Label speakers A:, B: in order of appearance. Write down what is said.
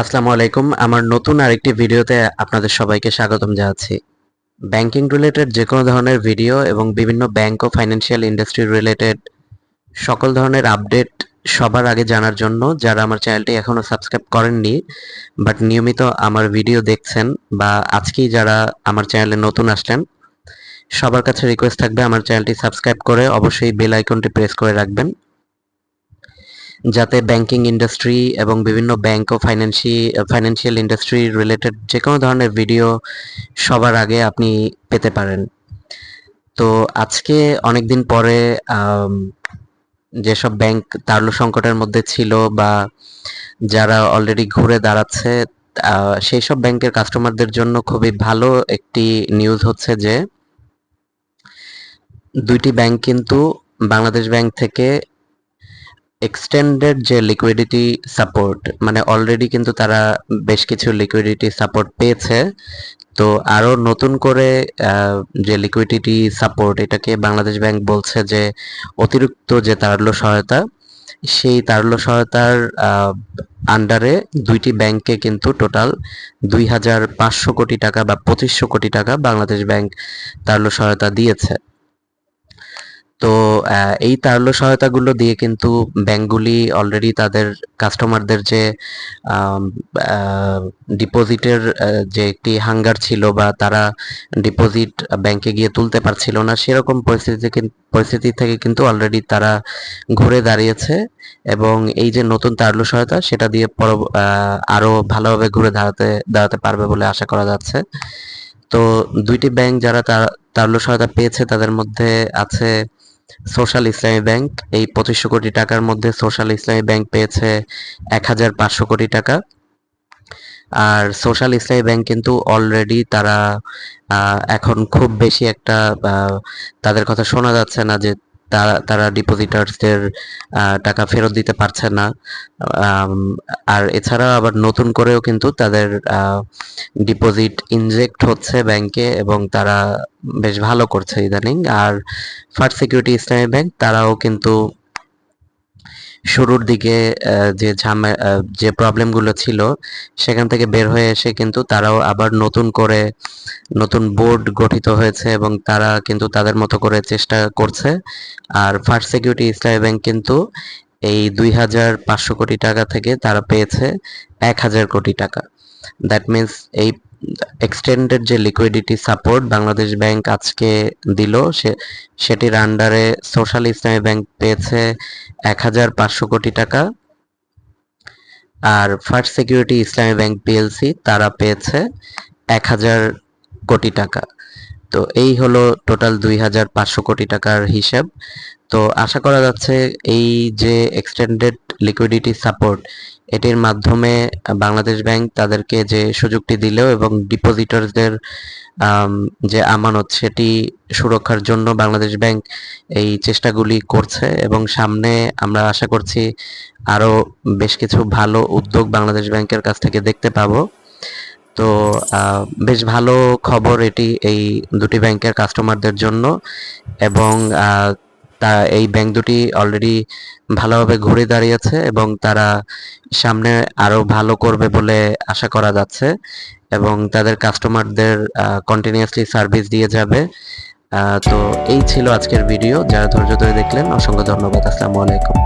A: আসসালামু আলাইকুম। আমার নতুন আরেকটি ভিডিওতে আপনাদের সবাইকে স্বাগতম জানাচ্ছি। ব্যাংকিং রিলেটেড যে কোনো ধরনের ভিডিও এবং বিভিন্ন ব্যাংক ও ফাইন্যান্সিয়াল ইন্ডাস্ট্রি রিলেটেড সকল ধরনের আপডেট সবার আগে জানার জন্য যারা আমার চ্যানেলটি এখনও সাবস্ক্রাইব করেননি বাট নিয়মিত আমার ভিডিও দেখছেন বা আজকেই যারা আমার চ্যানেলে নতুন আসলেন, সবার কাছে রিকোয়েস্ট থাকবে আমার চ্যানেলটি সাবস্ক্রাইব করে অবশ্যই বেল আইকনটি প্রেস করে রাখবেন। যাতে ব্যাংকিং ইন্ডাস্ট্রি এবং বিভিন্ন ব্যাংক ও ফাইন্যান্সি ফাইন্যান্সিয়াল ইন্ডাস্ট্রি রিলেটেড যে কোনো ধরনের ভিডিও সবার আগে আপনি পেতে পারেন। তো আজকে অনেক দিন পরে যেসব ব্যাংক তারল্য সংকটের মধ্যে ছিল বা যারা অলরেডি ঘুরে দাঁড়াচ্ছে সেই সব ব্যাংকের কাস্টমারদের জন্য খুবই ভালো একটি নিউজ হচ্ছে যে, দুইটি ব্যাংক কিন্তু বাংলাদেশ ব্যাংক থেকে এক্সটেন্ডেড যে লিকুইডিটি সাপোর্ট মানে অলরেডি কিন্তু তারা বেশ কিছু লিকুইডিটি সাপোর্ট পেয়েছে। তো আরও নতুন করে যে লিকুইডিটি সাপোর্ট এটাকে বাংলাদেশ ব্যাংক বলছে যে অতিরিক্ত যে তারল্য সহায়তা, সেই তারল্য সহায়তার আন্ডারে দুইটি ব্যাংকে কিন্তু টোটাল দুই হাজার পাঁচশো কোটি টাকা বা পঁচিশশো কোটি টাকা বাংলাদেশ ব্যাংক তারল্য সহায়তা দিয়েছে। তো এই তারল্য সহায়তাগুলো দিয়ে কিন্তু ব্যাংকগুলি অলরেডি তাদের কাস্টমারদের যে ডিপোজিটের যে একটি হাঙ্গার ছিল বা তারা ডিপোজিট ব্যাংকে গিয়ে তুলতে পারছিল না, সেরকম পরিস্থিতি পরিস্থিতি থেকে কিন্তু অলরেডি তারা ঘুরে দাঁড়িয়েছে এবং এই যে নতুন তারল্য সহায়তা, সেটা দিয়ে পর আরও ভালোভাবে ঘুরে দাঁড়াতে দাঁড়াতে পারবে বলে আশা করা যাচ্ছে। তো, দুইটি ব্যাংক যারা তার- তারল্য সহায়তা পেয়েছে, তাদের মধ্যে আছে সোশ্যাল ইসলামী ব্যাংক, এই পঁচিশশো কোটি টাকার মধ্যে সোশ্যাল ইসলামী ব্যাংক পেয়েছে এক হাজার পাঁচশো কোটি টাকা। আর সোশ্যাল ইসলামী ব্যাংক কিন্তু অলরেডি তারা এখন খুব বেশি একটা তাদের কথা শোনা যাচ্ছে না যে তারা তারা ডিপোজিটার্সদের টাকা ফেরত দিতে পারছে না। আর এছাড়া আবার নতুন করেও কিন্তু তাদের ডিপোজিট ইনজেক্ট হচ্ছে ব্যাংকে এবং তারা বেশ ভালো করছে ইদানিং। আর ফার্স্ট সিকিউরিটি ইসলামী ব্যাংক তারাও কিন্তু শুরুর দিকে যে ঝামে যে প্রবলেমগুলো ছিল, সেখান থেকে বের হয়ে এসে কিন্তু তারাও আবার নতুন করে নতুন বোর্ড গঠিত হয়েছে এবং তারা কিন্তু তাদের মতো করে চেষ্টা করছে। আর ফার্স্ট সিকিউরিটি ইসলামী ব্যাংক কিন্তু এই দুই হাজার পাঁচশো কোটি টাকা থেকে তারা পেয়েছে এক হাজার কোটি টাকা। দ্যাট মিন্স এই এক্সটেন্ডেড যে লিকুইডিটি সাপোর্ট বাংলাদেশ ব্যাংক আজকে দিল, সে, সেটির আন্ডারে সোশ্যাল ইসলামী ব্যাংক পেয়েছে এক হাজার পাঁচশো কোটি টাকা। আর first security Islami bank PLC তারা পেয়েছে এক হাজার কোটি টাকা। তো এই হলো টোটাল দুই হাজার পাঁচশো কোটি টাকার হিসাব। তো আশা করা যাচ্ছে এই যে এক্সটেন্ডেড লিকুইডিটি সাপোর্ট এটির মাধ্যমে বাংলাদেশ ব্যাংক তাদেরকে যে সুযোগটি দিল এবং ডিপোজিটরদের যে আমানত সেটি সুরক্ষার জন্য বাংলাদেশ ব্যাংক এই চেষ্টাগুলি করছে এবং সামনে আমরা আশা করছি আরও বেশ কিছু ভালো উদ্যোগ বাংলাদেশ ব্যাংকের কাছ থেকে দেখতে পাবো। তো বেশ ভালো খবর এটি এই দুটি ব্যাংকের কাস্টমারদের জন্য এবং তা এই ব্যাংক দুটি অলরেডি ভালোভাবে ঘুরে দাঁড়িয়েছে এবং তারা সামনে আরও ভালো করবে বলে আশা করা যাচ্ছে এবং তাদের কাস্টমারদের কন্টিনিউয়াসলি সার্ভিস দিয়ে যাবে। তো এই ছিল আজকের ভিডিও যারা ধৈর্য ধরে দেখলেন, অসংখ্য ধন্যবাদ। আসসালামু আলাইকুম।